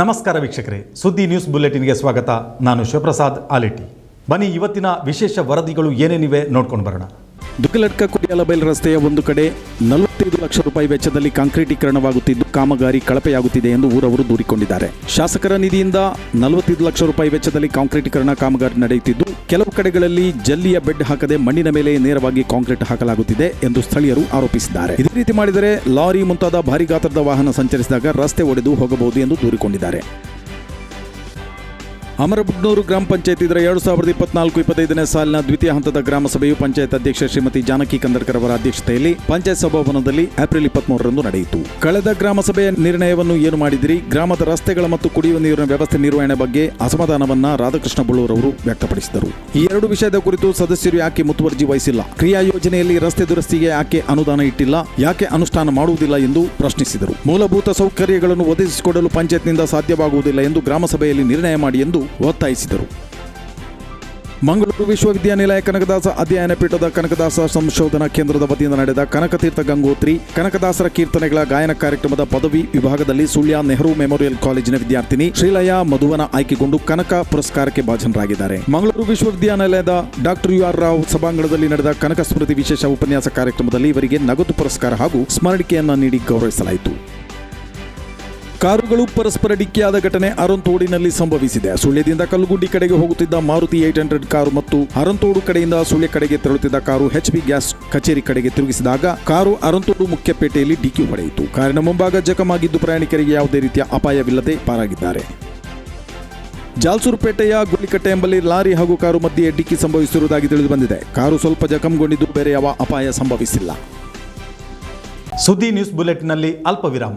ನಮಸ್ಕಾರ ವೀಕ್ಷಕರೇ, ಸುದ್ದಿ ನ್ಯೂಸ್ ಬುಲೆಟಿನ್ಗೆ ಸ್ವಾಗತ. ನಾನು ಶಿವಪ್ರಸಾದ್ ಆಲಿಟಿ. ಬನ್ನಿ, ಇವತ್ತಿನ ವಿಶೇಷ ವರದಿಗಳು ಏನೇನಿವೆ ನೋಡ್ಕೊಂಡು ಬರೋಣ. ದುಕಲಟ್ಕ ಕುಡಿಯಾಲಬೈಲ್ ರಸ್ತೆಯ ಒಂದು ಕಡೆ ನಲವತ್ತೈದು ಲಕ್ಷ ರೂಪಾಯಿ ವೆಚ್ಚದಲ್ಲಿ ಕಾಂಕ್ರೀಟೀಕರಣವಾಗುತ್ತಿದ್ದು ಕಾಮಗಾರಿ ಕಳಪೆಯಾಗುತ್ತಿದೆ ಎಂದು ಊರವರು ದೂರಿಕೊಂಡಿದ್ದಾರೆ. ಶಾಸಕರ ನಿಧಿಯಿಂದ ನಲವತ್ತೈದು ಲಕ್ಷ ರೂಪಾಯಿ ವೆಚ್ಚದಲ್ಲಿ ಕಾಂಕ್ರೀಟೀಕರಣ ಕಾಮಗಾರಿ ನಡೆಯುತ್ತಿದ್ದು, ಕೆಲವು ಕಡೆಗಳಲ್ಲಿ ಜಲ್ಲಿಯ ಬೆಡ್ ಹಾಕದೆ ಮಣ್ಣಿನ ಮೇಲೆ ನೇರವಾಗಿ ಕಾಂಕ್ರೀಟ್ ಹಾಕಲಾಗುತ್ತಿದೆ ಎಂದು ಸ್ಥಳೀಯರು ಆರೋಪಿಸಿದ್ದಾರೆ. ಇದೇ ರೀತಿ ಮಾಡಿದರೆ ಲಾರಿ ಮುಂತಾದ ಭಾರಿ ಗಾತ್ರದ ವಾಹನ ಸಂಚರಿಸಿದಾಗ ರಸ್ತೆ ಒಡೆದು ಹೋಗಬಹುದು ಎಂದು ದೂರಿಕೊಂಡಿದ್ದಾರೆ. ಅಮರಬುಡ್ನೂರು ಗ್ರಾಮ ಪಂಚಾಯತ್ ಇದರ ಎರಡು ಸಾವಿರದ ಇಪ್ಪತ್ನಾಲ್ಕು ಇಪ್ಪತ್ತೈದನೇ ಸಾಲಿನ ದ್ವಿತೀಯ ಹಂತದ ಗ್ರಾಮ ಸಭೆಯು ಪಂಚಾಯತ್ ಅಧ್ಯಕ್ಷ ಶ್ರೀಮತಿ ಜಾನಕಿ ಕಂದರ್ಕರ್ ಅವರ ಅಧ್ಯಕ್ಷತೆಯಲ್ಲಿ ಪಂಚಾಯತ್ ಸಭಾಭವನದಲ್ಲಿ ಏಪ್ರಿಲ್ ಇಪ್ಪತ್ಮೂರರಂದು ನಡೆಯಿತು. ಕಳೆದ ಗ್ರಾಮ ಸಭೆಯ ನಿರ್ಣಯವನ್ನು ಏನು ಮಾಡಿದಿರಿ? ಗ್ರಾಮದ ರಸ್ತೆಗಳ ಮತ್ತು ಕುಡಿಯುವ ನೀರಿನ ವ್ಯವಸ್ಥೆ ನಿರ್ವಹಣೆ ಬಗ್ಗೆ ಅಸಮಾಧಾನವನ್ನ ರಾಧಾಕೃಷ್ಣ ಬಳ್ಳೂರವರು ವ್ಯಕ್ತಪಡಿಸಿದರು. ಈ ಎರಡು ವಿಷಯದ ಕುರಿತು ಸದಸ್ಯರು ಯಾಕೆ ಮುತುವರ್ಜಿ ವಹಿಸಿಲ್ಲ? ಕ್ರಿಯಾ ಯೋಜನೆಯಲ್ಲಿ ರಸ್ತೆ ದುರಸ್ತಿಗೆ ಯಾಕೆ ಅನುದಾನ ಇಟ್ಟಿಲ್ಲ? ಯಾಕೆ ಅನುಷ್ಠಾನ ಮಾಡುವುದಿಲ್ಲ ಎಂದು ಪ್ರಶ್ನಿಸಿದರು. ಮೂಲಭೂತ ಸೌಕರ್ಯಗಳನ್ನು ಒದಗಿಸಿಕೊಡಲು ಪಂಚಾಯತ್ನಿಂದ ಸಾಧ್ಯವಾಗುವುದಿಲ್ಲ ಎಂದು ಗ್ರಾಮಸಭೆಯಲ್ಲಿ ನಿರ್ಣಯ ಮಾಡಿ ಎಂದು ಒತ್ತಾಯಿಸಿದರು. ಮಂಗಳೂರು ವಿಶ್ವವಿದ್ಯಾನಿಲಯ ಕನಕದಾಸ ಅಧ್ಯಯನ ಪೀಠದ ಕನಕದಾಸ ಸಂಶೋಧನಾ ಕೇಂದ್ರದ ವತಿಯಿಂದ ನಡೆದ ಕನಕತೀರ್ಥ ಗಂಗೋತ್ರಿ, ಕನಕದಾಸರ ಕೀರ್ತನೆಗಳ ಗಾಯನ ಕಾರ್ಯಕ್ರಮದ ಪದವಿ ವಿಭಾಗದಲ್ಲಿ ಸುಳ್ಯ ನೆಹರು ಮೆಮೋರಿಯಲ್ ಕಾಲೇಜಿನ ವಿದ್ಯಾರ್ಥಿನಿ ಶ್ರೀಲಯ ಮಧುವನ ಆಯ್ಕೆಗೊಂಡು ಕನಕ ಪುರಸ್ಕಾರಕ್ಕೆ ಭಾಜನರಾಗಿದ್ದಾರೆ. ಮಂಗಳೂರು ವಿಶ್ವವಿದ್ಯಾನಿಲಯದ ಡಾಕ್ಟರ್ ಯು ಆರ್ ರಾವ್ ಸಭಾಂಗಣದಲ್ಲಿ ನಡೆದ ಕನಕ ಸ್ಮೃತಿ ವಿಶೇಷ ಉಪನ್ಯಾಸ ಕಾರ್ಯಕ್ರಮದಲ್ಲಿ ಇವರಿಗೆ ನಗದು ಪುರಸ್ಕಾರ ಹಾಗೂ ಸ್ಮರಣಿಕೆಯನ್ನು ನೀಡಿ ಗೌರವಿಸಲಾಯಿತು. ಕಾರುಗಳು ಪರಸ್ಪರ ಡಿಕ್ಕಿಯಾದ ಘಟನೆ ಅರಂತೋಡಿನಲ್ಲಿ ಸಂಭವಿಸಿದೆ. ಸುಳ್ಯದಿಂದ ಕಲ್ಲುಗುಂಡಿ ಕಡೆಗೆ ಹೋಗುತ್ತಿದ್ದ ಮಾರುತಿ ಏಟ್ ಹಂಡ್ರೆಡ್ ಕಾರು ಮತ್ತು ಅರಂತೋಡು ಕಡೆಯಿಂದ ಸುಳ್ಯ ಕಡೆಗೆ ತೆರಳುತ್ತಿದ್ದ ಕಾರು ಎಚ್ ಬಿ ಗ್ಯಾಸ್ ಕಚೇರಿ ಕಡೆಗೆ ತಿರುಗಿಸಿದಾಗ ಕಾರು ಅರಂತೋಡು ಮುಖ್ಯಪೇಟೆಯಲ್ಲಿ ಡಿಕ್ಕಿ ಹೊಡೆಯಿತು. ಕಾರಿನ ಮುಂಭಾಗ ಜಖಮಾಗಿದ್ದು ಪ್ರಯಾಣಿಕರಿಗೆ ಯಾವುದೇ ರೀತಿಯ ಅಪಾಯವಿಲ್ಲದೆ ಪಾರಾಗಿದ್ದಾರೆ. ಜಾಲ್ಸೂರುಪೇಟೆಯ ಗುಳಿಕಟ್ಟೆ ಎಂಬಲ್ಲಿ ಲಾರಿ ಹಾಗೂ ಕಾರು ಮಧ್ಯೆ ಡಿಕ್ಕಿ ಸಂಭವಿಸಿರುವುದಾಗಿ ತಿಳಿದು ಬಂದಿದೆ ಕಾರು ಸ್ವಲ್ಪ ಜಖಂಗೊಂಡಿದ್ದು ಬೇರೆ ಯಾವ ಅಪಾಯ ಸಂಭವಿಸಿಲ್ಲ. ಸುದ್ದಿ ನ್ಯೂಸ್ ಬುಲೆಟ್ನಲ್ಲಿ ಅಲ್ಪ ವಿರಾಮ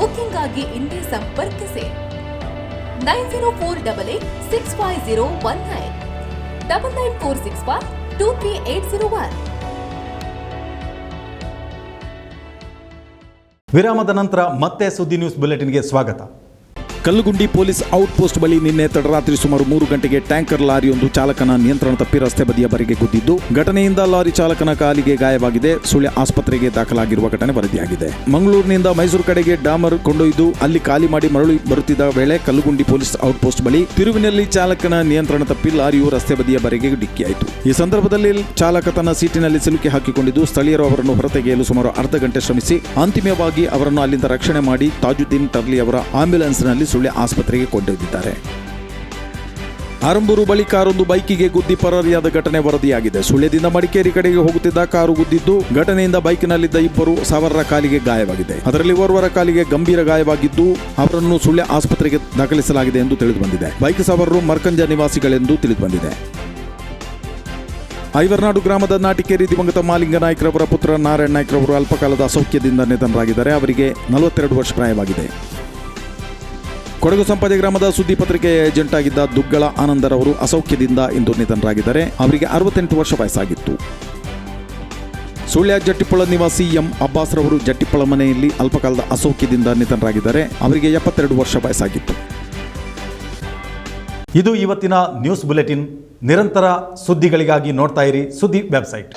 Booking ಆಗಿ ಇಂದೇ ಸಂಪರ್ಕಿಸಿ. Nine zero four double six five zero one double nine four six five zero ವಿರಾಮದ ನಂತರ ಮತ್ತೆ ಸುದ್ದಿ ನ್ಯೂಸ್ ಬುಲೆಟಿನ್ಗೆ ಸ್ವಾಗತ. ಕಲ್ಲುಗುಂಡಿ ಪೊಲೀಸ್ ಔಟ್ಪೋಸ್ಟ್ ಬಳಿ ನಿನ್ನೆ ತಡರಾತ್ರಿ ಸುಮಾರು ಮೂರು ಗಂಟೆಗೆ ಟ್ಯಾಂಕರ್ ಲಾರಿಯೊಂದು ಚಾಲಕನ ನಿಯಂತ್ರಣ ತಪ್ಪಿ ರಸ್ತೆ ಬದಿಯ ಬರೆಗೆ ಗುದ್ದಿದ್ದು, ಘಟನೆಯಿಂದ ಲಾರಿ ಚಾಲಕನ ಕಾಲಿಗೆ ಗಾಯವಾಗಿದೆ. ಸುಳ್ಯ ಆಸ್ಪತ್ರೆಗೆ ದಾಖಲಾಗಿರುವ ಘಟನೆ ವರದಿಯಾಗಿದೆ. ಮಂಗಳೂರಿನಿಂದ ಮೈಸೂರು ಕಡೆಗೆ ಡಾಮರ್ ಕೊಂಡೊಯ್ದು, ಅಲ್ಲಿ ಖಾಲಿ ಮಾಡಿ ಮರಳಿ ಬರುತ್ತಿದ್ದ ವೇಳೆ ಕಲ್ಲುಗುಂಡಿ ಪೊಲೀಸ್ ಔಟ್ಪೋಸ್ಟ್ ಬಳಿ ತಿರುವಿನಲ್ಲಿ ಚಾಲಕನ ನಿಯಂತ್ರಣ ತಪ್ಪಿ ಲಾರಿಯು ರಸ್ತೆ ಬದಿಯ ಬರೆಗೆ ಡಿಕ್ಕಿಯಾಯಿತು. ಈ ಸಂದರ್ಭದಲ್ಲಿ ಚಾಲಕ ತನ್ನ ಸೀಟಿನಲ್ಲಿ ಸಿಲುಕಿ ಹಾಕಿಕೊಂಡಿದ್ದು, ಸ್ಥಳೀಯರು ಅವರನ್ನು ಹೊರತೆಗೆಯಲು ಸುಮಾರು ಅರ್ಧ ಗಂಟೆ ಶ್ರಮಿಸಿ, ಅಂತಿಮವಾಗಿ ಅವರನ್ನು ಅಲ್ಲಿಂದ ರಕ್ಷಣೆ ಮಾಡಿ ತಾಜುದ್ದೀನ್ ಟರ್ಲಿ ಅವರ ಆಂಬ್ಯುಲೆನ್ಸ್ನಲ್ಲಿ ಸುಳ್ಯ ಆಸ್ಪತ್ರೆಗೆ ಕೊಂಡೊಯ್ದಿದ್ದಾರೆ. ಆರಂಬೂರು ಬಳಿ ಕಾರೊಂದು ಬೈಕಿಗೆ ಗುದ್ದಿ ಪರಾರಿಯಾದ ಘಟನೆ ವರದಿಯಾಗಿದೆ. ಸುಳ್ಯದಿಂದ ಮಡಿಕೇರಿ ಕಡೆಗೆ ಹೋಗುತ್ತಿದ್ದ ಕಾರು ಗುದ್ದಿದ್ದು, ಘಟನೆಯಿಂದ ಬೈಕ್ನಲ್ಲಿದ್ದ ಇಬ್ಬರು ಸಾವರರ ಕಾಲಿಗೆ ಗಾಯವಾಗಿದೆ. ಅದರಲ್ಲಿ ಓರ್ವರ ಕಾಲಿಗೆ ಗಂಭೀರ ಗಾಯವಾಗಿದ್ದು, ಅವರನ್ನು ಸುಳ್ಯ ಆಸ್ಪತ್ರೆಗೆ ದಾಖಲಿಸಲಾಗಿದೆ ಎಂದು ತಿಳಿದುಬಂದಿದೆ. ಬೈಕ್ ಸವಾರರು ಮರ್ಕಂಜ ನಿವಾಸಿಗಳೆಂದು ತಿಳಿದುಬಂದಿದೆ. ಐವರ್ನಾಡು ಗ್ರಾಮದ ನಾಟಿಕೇರಿ ದಿವಂಗತ ಮಾಲಿಂಗ ನಾಯ್ಕರವರ ಪುತ್ರ ನಾರಾಯಣ ನಾಯ್ಕರವರು ಅಲ್ಪಕಾಲದ ಅಸೌಖ್ಯದಿಂದ ನಿಧನರಾಗಿದ್ದಾರೆ. ಅವರಿಗೆ ನಲವತ್ತೆರಡು ವರ್ಷ ಪ್ರಾಯವಾಗಿದೆ. ಕೊಡಗು ಸಂಪಾದಿ ಗ್ರಾಮದ ಸುದ್ದಿ ಪತ್ರಿಕೆಯ ಏಜೆಂಟ್ ಆಗಿದ್ದ ದುಗ್ಗಳ ಆನಂದರವರು ಅಸೌಖ್ಯದಿಂದ ಇಂದು ನಿಧನರಾಗಿದ್ದಾರೆ. ಅವರಿಗೆ ಅರವತ್ತೆಂಟು ವರ್ಷ ವಯಸ್ಸಾಗಿತ್ತು. ಸುಳ್ಯ ಜಟ್ಟಿಪ್ಪಳ ನಿವಾಸಿ ಎಂ ಅಬ್ಬಾಸ್ ರವರು ಜಟ್ಟಿಪ್ಪಳ ಮನೆಯಲ್ಲಿ ಅಲ್ಪಕಾಲದ ಅಸೌಖ್ಯದಿಂದ ನಿಧನರಾಗಿದ್ದಾರೆ. ಅವರಿಗೆ ಎಪ್ಪತ್ತೆರಡು ವರ್ಷ ವಯಸ್ಸಾಗಿತ್ತು. ಇದು ಇವತ್ತಿನ ನ್ಯೂಸ್ ಬುಲೆಟಿನ್. ನಿರಂತರ ಸುದ್ದಿಗಳಿಗಾಗಿ ನೋಡ್ತಾ ಇರಿ ಸುದ್ದಿ ವೆಬ್ಸೈಟ್.